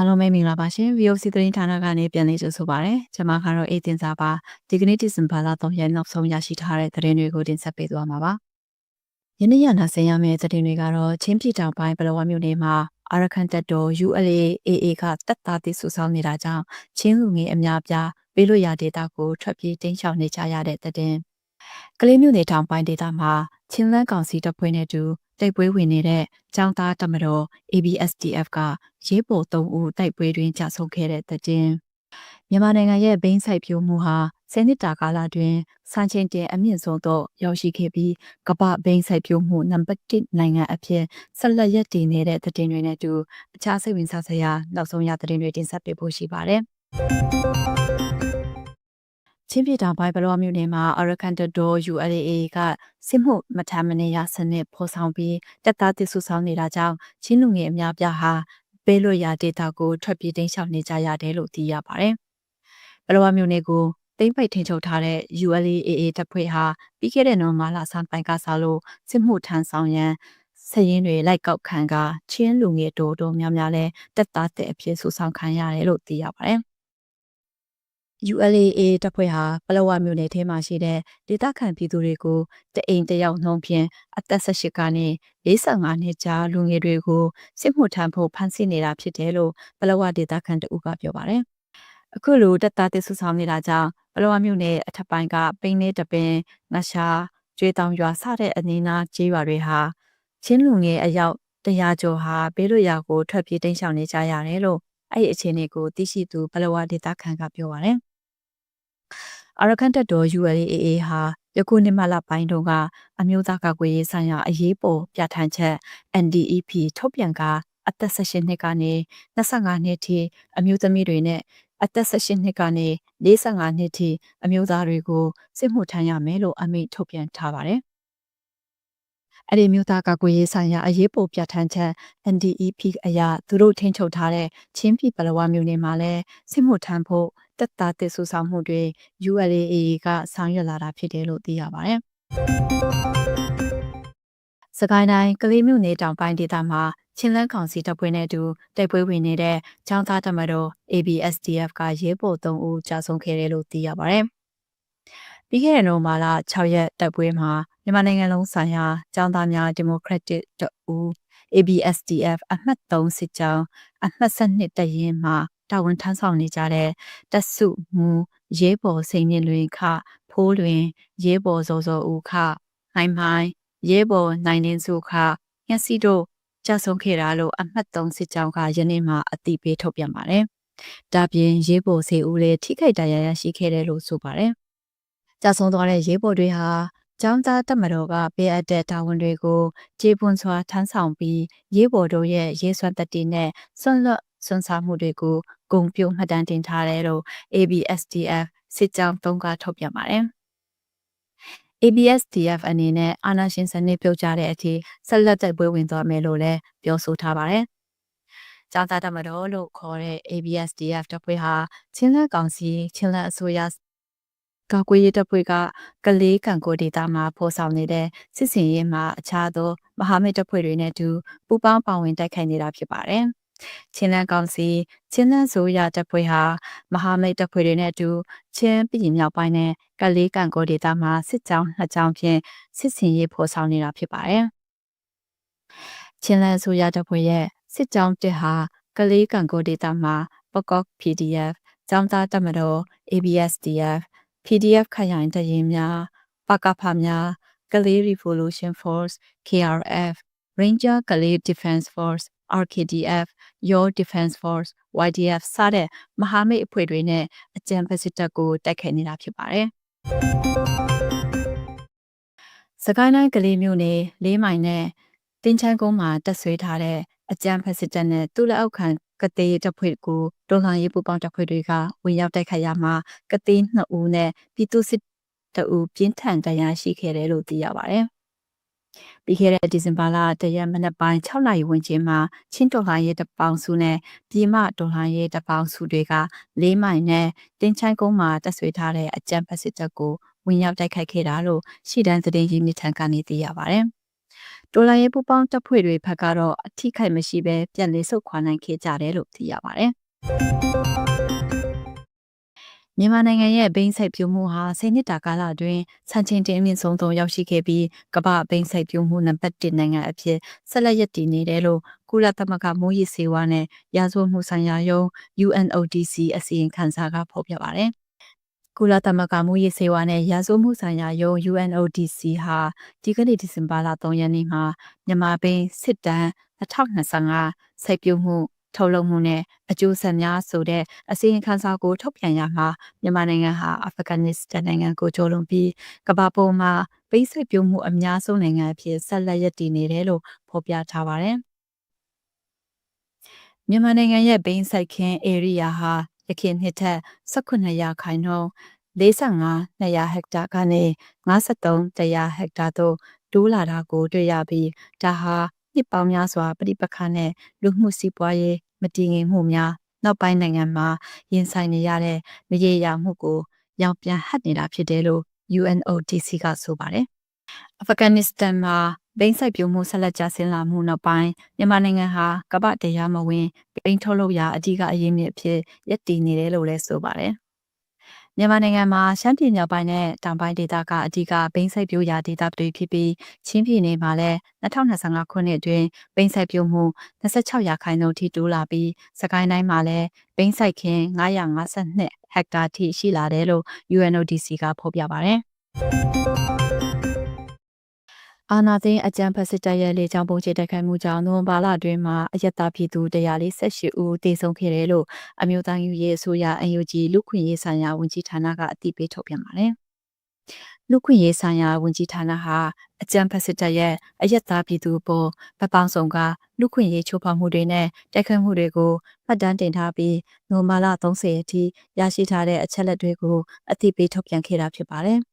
အားလုံးပဲမင်္ဂလာပါရှင် VOC သတင်းဌာနကနေပြန်လည်ကြိုဆိုပါရစေကျွန်မကတော့အေးတင်စာပါဒီကနေ့ဒီဇင်ဘာလ3ရက်နောက်ဆုံးရရှိထားတဲ့သတင်းတွေကိုတင်ဆက်ပေးသွားမှာပါယနေ့ရနာဆင်ရမယ့်သတင်းတွေကတော့ချင်းပြည်တောင်ပိုင်းပလောဝမြို့နယ်မှာအာရကန်တက်တော် ULAAA ကတက်သားတိဆူဆောင်နေတာကြောင့်ချင်းလူငယ်အများပြားပေးလို့ရဒေတာကိုထွက်ပြေးတင်းရှောင်နေကြရတဲ့တဲ့ ကလေးမြို့နယ်တောင်ပိုင်းဒေသမှာချင်းလန်းကောင်စီတပ်ဖွဲ့နဲ့တူတိုက်ပွဲဝင်နေတဲ့ចောင်းသားတမတော် ABSDF ကရေးပေါ်၃ဦးတိုက်ပွဲတွင်ကြာဆုံးခဲ့တဲ့တဲ့တင်မြန်မာနိုင်ငံရဲ့ဘိန်းဆိုင်ဖြိုးမှုဟာဆယ်နှစ်တာကာလတွင်စံချိန်တင်အမြင့်ဆုံးတော့ရောက်ရှိခဲ့ပြီးကမ္ဘာဘိန်းဆိုင်ဖြိုးမှုနံပါတ်1နိုင်ငံအဖြစ်ဆက်လက်ရည်တည်နေတဲ့တဲ့တင်တွေနဲ့တူအခြားစိတ်ဝင်စားစရာနောက်ဆုံးရတဲ့တင်တွေတင်ဆက်ပေးဖို့ရှိပါတယ်။ ချင်းပြည်တောင်ပိုင်းဘလောမြို့နယ်မှာ Arakan Door ULA ကစစ်မှုမထမ်းမနေရစနစ်ဖော်ဆောင်ပြီးတက်သားတည်ဆူဆောင်နေတာကြောင့်ချင်းလူငယ်အများပြားဟာပေးလို့ရဒေတာကိုထွက်ပြေးတိမ်းရှောင်နေကြရတယ်လို့သိရပါတယ်။ဘလောမြို့နယ်ကိုတိမ့်ပိုက်ထင်ချုပ်ထားတဲ့ ULAA တပ်ဖွဲ့ဟာပြီးခဲ့တဲ့နိုဝင်ဘာလဆန်းပိုင်းကစလို့စစ်မှုထမ်းဆောင်ရန်စရင်တွေလိုက်ကောက်ခံကချင်းလူငယ်တို့တို့များများလဲတက်သားတဲ့အဖြစ်ဆူဆောင်ခံရတယ်လို့သိရပါတယ်။ ULAA တပ်ဖွဲ့ဟာပလောဝမြို့နယ်ထဲမှာရှိတဲ့ဒေသခံပြည်သူတွေကိုတအိမ်တယောက်နှုံးဖြင့်အသက်18ကနေ45နှစ်ကြားလူငယ်တွေကိုစစ်မှုထမ်းဖို့ဖမ်းဆီးနေတာဖြစ်တယ်လို့ပလောဝဒေသခံတဦးကပြောပါတယ်။အခုလိုတပ်သားတစ်ဆူဆောင်နေတာကြောင့်ပလောဝမြို့နယ်အထက်ပိုင်းကပိန်းနေတပင်ငရှာကျွေးတောင်ရွာစတဲ့အနေနာကျေးရွာတွေဟာချင်းလူငယ်အယောက်တရားကျော်ဟာဘေးလွတ်ရာကိုထွက်ပြေးတိမ်းရှောင်နေကြရတယ်လို့အဲ့ဒီအခြေအနေကိုသိရှိသူပလောဝဒေသခံကပြောပါတယ်။ အာရကန်တက်တော် ULAA ဟာယခုနှစ်မှလပိုင်းတုန်းကအမျိုးသားကာကွယ်ရေးဆိုင်ရာအရေးပေါ်ပြဋ္ဌာန်းချက် NDEP ထုတ်ပြန်ကအသက်18နှစ်ကနေ25နှစ်ထိအမျိုးသမီးတွေနဲ့အသက်18နှစ်ကနေ45နှစ်ထိအမျိုးသားတွေကိုစစ်မှုထမ်းရမယ်လို့အမိန့်ထုတ်ပြန်ထားပါတယ်။အဲ့ဒီမျိုးသားကာကွယ်ရေးဆိုင်ရာအရေးပေါ်ပြဋ္ဌာန်းချက် NDEP အရာသူတို့ထိန်းချုပ်ထားတဲ့ချင်းပြည်ပလဝမျိုးနေမှာလဲစစ်မှုထမ်းဖို့ တက်တာတစ်ဆူဆောင်မှုတွေ ULAA ကဆောင်ရွက်လာတာဖြစ်တယ်လို့သိရပါတယ်။စကိုင်းတိုင်းကလေးမြို့နယ်တောင်ပိုင်းဒေသမှာချင်းလန်းကောင်စီတပ်ဖွဲ့နဲ့အတူတိုက်ပွဲဝင်နေတဲ့ចောင်းသားတမတော် ABSDF ကရဲဘော်3ဦးကြာဆုံးခဲ့တယ်လို့သိရပါတယ်။ပြီးခဲ့တဲ့နိုမာလာ6ရက်တိုက်ပွဲမှာမြန်မာနိုင်ငံလုံးဆိုင်ရာចောင်းသားများဒီမိုကရက်တစ်တအူ ABSDF အမှတ်3စစ်ကြောင်းအမှတ်7တပ်ရင်းမှာ တာဝန်ထမ်းဆောင်နေကြတဲ့တက်စုမူရဲဘော်စိန်မြင့်လွင်ခဖိုးလွင်ရဲဘော်စောစောဦးခဟိုင်းမိုင်းရဲဘော်နိုင်နေစုခညစီတို့ကြဆုံးခဲ့တာလို့အမှတ်3စစ်ကြောင်းကယနေ့မှအတိပေးထုတ်ပြန်ပါတယ်။ဒါပြင်ရဲဘော်စေဦးလည်းထိခိုက်ဒဏ်ရာရရှိခဲ့တယ်လို့ဆိုပါတယ်။ကြဆုံးသွားတဲ့ရဲဘော်တွေဟာကျောင်းသားတက်မတော်ကပေးအပ်တဲ့တာဝန်တွေကိုကျေပွန်စွာထမ်းဆောင်ပြီးရေးပေါ်တို့ရဲ့ရေးစွမ်းတတိနဲ့ဆွန့်လွတ်စွန့်စားမှုတွေကို ဂုံပြုမှတ်တမ်းတင်ထားတယ်လို့ ABSDF စစ်ကြောင်းသုံးကထုတ်ပြန်ပါတယ်။ ABSDF အနေနဲ့အာဏာရှင်စနစ်ပြုတ်ကျတဲ့အထိဆက်လက်တိုက်ပွဲဝင်သွားမယ်လို့လည်းပြောဆိုထားပါတယ်။ကျောင်းသားတမတော်လို့ခေါ်တဲ့ ABSDF တပ်ဖွဲ့ဟာချင်းလက်ကောင်စီချင်းလက်အစိုးရကာကွယ်ရေးတပ်ဖွဲ့ကကလေးကံကိုဒေတာမှာဖော်ဆောင်နေတဲ့စစ်စင်ရေးမှာအခြားသောမဟာမိတ်တပ်ဖွဲ့တွေနဲ့အတူပူးပေါင်းပါဝင်တိုက်ခိုက်နေတာဖြစ်ပါတယ်။ ချင်းလန်းကောင်စီချင်းလန်းဆိုရတပ်ဖွဲ့ဟာမဟာမိတ်တပ်ဖွဲ့တွေနဲ့အတူချင်းပြည်မြောက်ပိုင်းနဲ့ကလေးကံကိုဒေတာမှာစစ်ကြောင်းနှစ်ကြောင်းဖြင့်စစ်စင်ရေးဖော်ဆောင်နေတာဖြစ်ပါတယ်။ချင်းလန်းဆိုရတပ်ဖွဲ့ရဲ့စစ်ကြောင်းတစ်ဟာကလေးကံကိုဒေတာမှာပကော့ PDF ကျောင်းသားတပ်မတော် ABSDF PDF ခရိုင်တရင်များပကဖများကလေး Revolution Force KRF Ranger ကလေး Defense Force RKDF Your Defense Force YDF စတဲ့မဟာမိတ်အဖွဲ့တွေနဲ့အကြံဖက်စစ်တပ်ကိုတိုက်ခိုက်နေတာဖြစ်ပါတယ်။စကိုင်းတိုင်းကလေးမျိုးနယ်လေးမိုင်နဲ့တင်ချန်းကုန်းမှာတက်ဆွေးထားတဲ့အကြံဖက်စစ်တပ်နဲ့သူ့လက်အောက်ခံကတိတပ်ဖွဲ့ကိုဒေါ်လာရေးပူပေါင်းတပ်ဖွဲ့တွေကဝင်ရောက်တိုက်ခိုက်ရမှာကတိ2ဦးနဲ့ပြည်သူစစ်တအူပြင်းထန်တရားရှိခဲ့တယ်လို့သိရပါတယ်။ ပြီးခဲ့တဲ့ဒီဇင်ဘာလတရက်မနက်ပိုင်း6လဝန်းကျင်မှာချင်းတော်လှန်ရေးတပေါင်းစုနဲ့ပြည်မတော်လှန်ရေးတပေါင်းစုတွေကလေးမိုင်နဲ့တင်းချိုင်းကုန်းမှာတက်ဆွေထားတဲ့အကြံဖက်စစ်တပ်ကိုဝင်ရောက်တိုက်ခိုက်ခဲ့တာလို့ရှီတန်းသတင်းရင်းမြစ်ထံကနေသိရပါတယ်။တော်လိုင်းရေးပူပေါင်းတပ်ဖွဲ့တွေဘက်ကတော့အထိခိုက်မရှိဘဲပြန်လည်ဆုတ်ခွာနိုင်ခဲ့ကြတယ်လို့သိရပါတယ် မြန်မာနိုင်ငံရဲ့ဘိန်းစိုက်ပျိုးမှုဟာ10နှစ်တာကာလအတွင်းဆန်ချင်းတင်အမြင့်ဆုံးသို့ရောက်ရှိခဲ့ပြီးကမ္ဘာဘိန်းစိုက်ပျိုးမှုနံပါတ်1နိုင်ငံအဖြစ်ဆက်လက်ရည်တည်နေတယ်လို့ကုလသမဂ္ဂမိုးရည်စေဝါနဲ့ရာဇဝတ်မှုဆိုင်ရာယုံ UNODC အစီရင်ခံစာကဖော်ပြပါတယ်။ကုလသမဂ္ဂမိုးရည်စေဝါနဲ့ရာဇဝတ်မှုဆိုင်ရာယုံ UNODC ဟာဒီကနေ့ဒီဇင်ဘာလ3ရက်နေ့မှာမြန်မာဘိန်းစစ်တမ်း2025စိုက်ပျိုးမှု ထုတ်လုပ်မှုနဲ့အကျိုးဆက်များဆိုတဲ့အစီရင်ခံစာကိုထုတ်ပြန်ရမှာမြန်မာနိုင်ငံဟာအာဖဂန်နစ္စတန်နိုင်ငံကိုကျော်လွန်ပြီးကမ္ဘာပေါ်မှာပိတ်ဆို့ပြုံမှုအများဆုံးနိုင်ငံအဖြစ်ဆက်လက်ရည်တည်နေတယ်လို့ဖော်ပြထားပါတယ်။မြန်မာနိုင်ငံရဲ့ဘိန်းစိုက်ခင်း area ဟာရခိုင်နှစ်ထက်18ရာခိုင်နှုန်း45 200ဟက်တာကနေ53 100ဟက်တာသို့တိုးလာတာကိုတွေ့ရပြီးဒါဟာ နှစ်ပေါင်းများစွာပြိပခါနဲ့လူမှုစီးပွားရေးမတည်ငြိမ်မှုများနောက်ပိုင်းနိုင်ငံမှာရင်ဆိုင်နေရတဲ့မရေရာမှုကိုရောင်ပြန်ဟပ်နေတာဖြစ်တယ်လို့ UNODC ကဆိုပါတယ်။အာဖဂန်နစ္စတန်မှာဘိန်းစိုက်ပျိုးမှုဆက်လက်ကျဆင်းလာမှုနောက်ပိုင်းမြန်မာနိုင်ငံဟာကမ္ဘာတရားမဝင်ဘိန်းထုတ်လုပ်ရာအကြီးကအရင်းမြစ်ဖြစ်ရည်တည်နေတယ်လို့လည်းဆိုပါတယ်။ မြန်မာနိုင်ငံမှာရှမ်းပြည်မြောက်ပိုင်းနဲ့တောင်ပိုင်းဒေသကအဓိကဘိန်းစိုက်ပျိုးရာဒေသတွေဖြစ်ပြီးချင်းပြည်နယ်မှာလည်း2025ခုနှစ်အတွင်းဘိန်းစိုက်ပျိုးမှု26ရာခိုင်နှုန်းထိတိုးလာပြီးစကိုင်းတိုင်းမှာလည်းဘိန်းစိုက်ခင်း952ဟက်တာထိရှိလာတယ်လို့ UNODC ကဖော်ပြပါတယ်။ အာနာသိန်းအကြံဖက်စစ်တပ်ရဲ့လေကြောင်းပုံချတိုက်ခိုက်မှုကြောင့်နိုဝင်ဘာလအတွင်းမှာအယက်သားပြည်သူ148ဦးသေဆုံးခဲ့တယ်လို့အမျိုးသားယူရေးအစိုးရ UNG လူခွင့်ရေးဆိုင်ရာဝန်ကြီးဌာနကအတည်ပြုထုတ်ပြန်ပါတယ်။လူခွင့်ရေးဆိုင်ရာဝန်ကြီးဌာနဟာအကြံဖက်စစ်တပ်ရဲ့အယက်သားပြည်သူပေါ်ဗပောင်းဆောင်ကလူခွင့်ရေးချိုးဖောက်မှုတွေနဲ့တိုက်ခိုက်မှုတွေကိုမှတ်တမ်းတင်ထားပြီးနိုမာလာ30အထိရရှိထားတဲ့အချက်လက်တွေကိုအသိပေးထုတ်ပြန်ခဲ့တာဖြစ်ပါတယ်။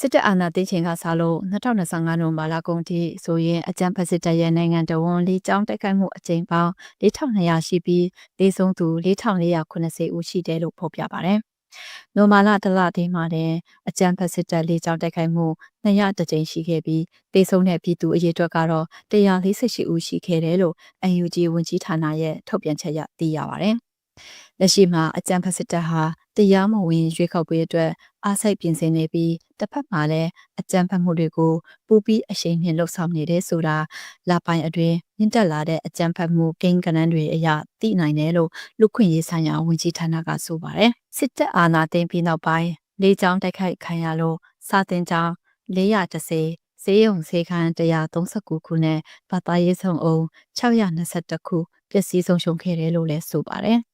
စစ်တပ်အာဏာသိမ်းချိန်ကစလို့2025နိုဝင်ဘာလကုန်ထိဆိုရင်အကြမ်းဖက်စစ်တပ်ရဲ့နိုင်ငံတော်ဝန်လေးကျောင်းတိုက်ခိုက်မှုအကြိမ်ပေါင်း4200ရှိပြီးဒေဆုံးသူ4480ဦးရှိတယ်လို့ဖော်ပြပါတယ်။နိုမာလာတလသေးမှာလည်းအကြမ်းဖက်စစ်တပ်လေးကျောင်းတိုက်ခိုက်မှု200တကြိမ်ရှိခဲ့ပြီးဒေဆုံးတဲ့ပြည်သူအရေအတွက်ကတော့148ဦးရှိခဲ့တယ်လို့ UNG ဝန်ကြီးဌာနရဲ့ထုတ်ပြန်ချက်အရသိရပါတယ်။ လက်ရှိမှာအကြံဖက်စစ်တပ်ဟာတရားမဝင်ရွေးကောက်ပွဲအတွက်အားစိတ်ပြင်ဆင်နေပြီးတစ်ဖက်မှာလည်းအကြမ်းဖက်မှုတွေကိုပူပြီးအရှိန်မြင့်လှုပ်ဆောင်နေတယ်ဆိုတာလာပိုင်အတွင်းမြင့်တက်လာတဲ့အကြမ်းဖက်မှုကိန်းကနန်းတွေအရသိနိုင်တယ်လို့လူခွင့်ရေးဆိုင်ရာဝန်ကြီးဌာနကဆိုပါတယ်စစ်တပ်အာဏာသိမ်းပြီးနောက်ပိုင်းလေးချောင်းတိုက်ခိုက်ခံရလို့စာတင်ကြောင်း430ဈေးရုံဈေးခန်း139ခုနဲ့ဗတာရေးဆောင်အုံ621ခုပျက်စီးဆုံးရှုံးခဲ့တယ်လို့လည်းဆိုပါတယ်။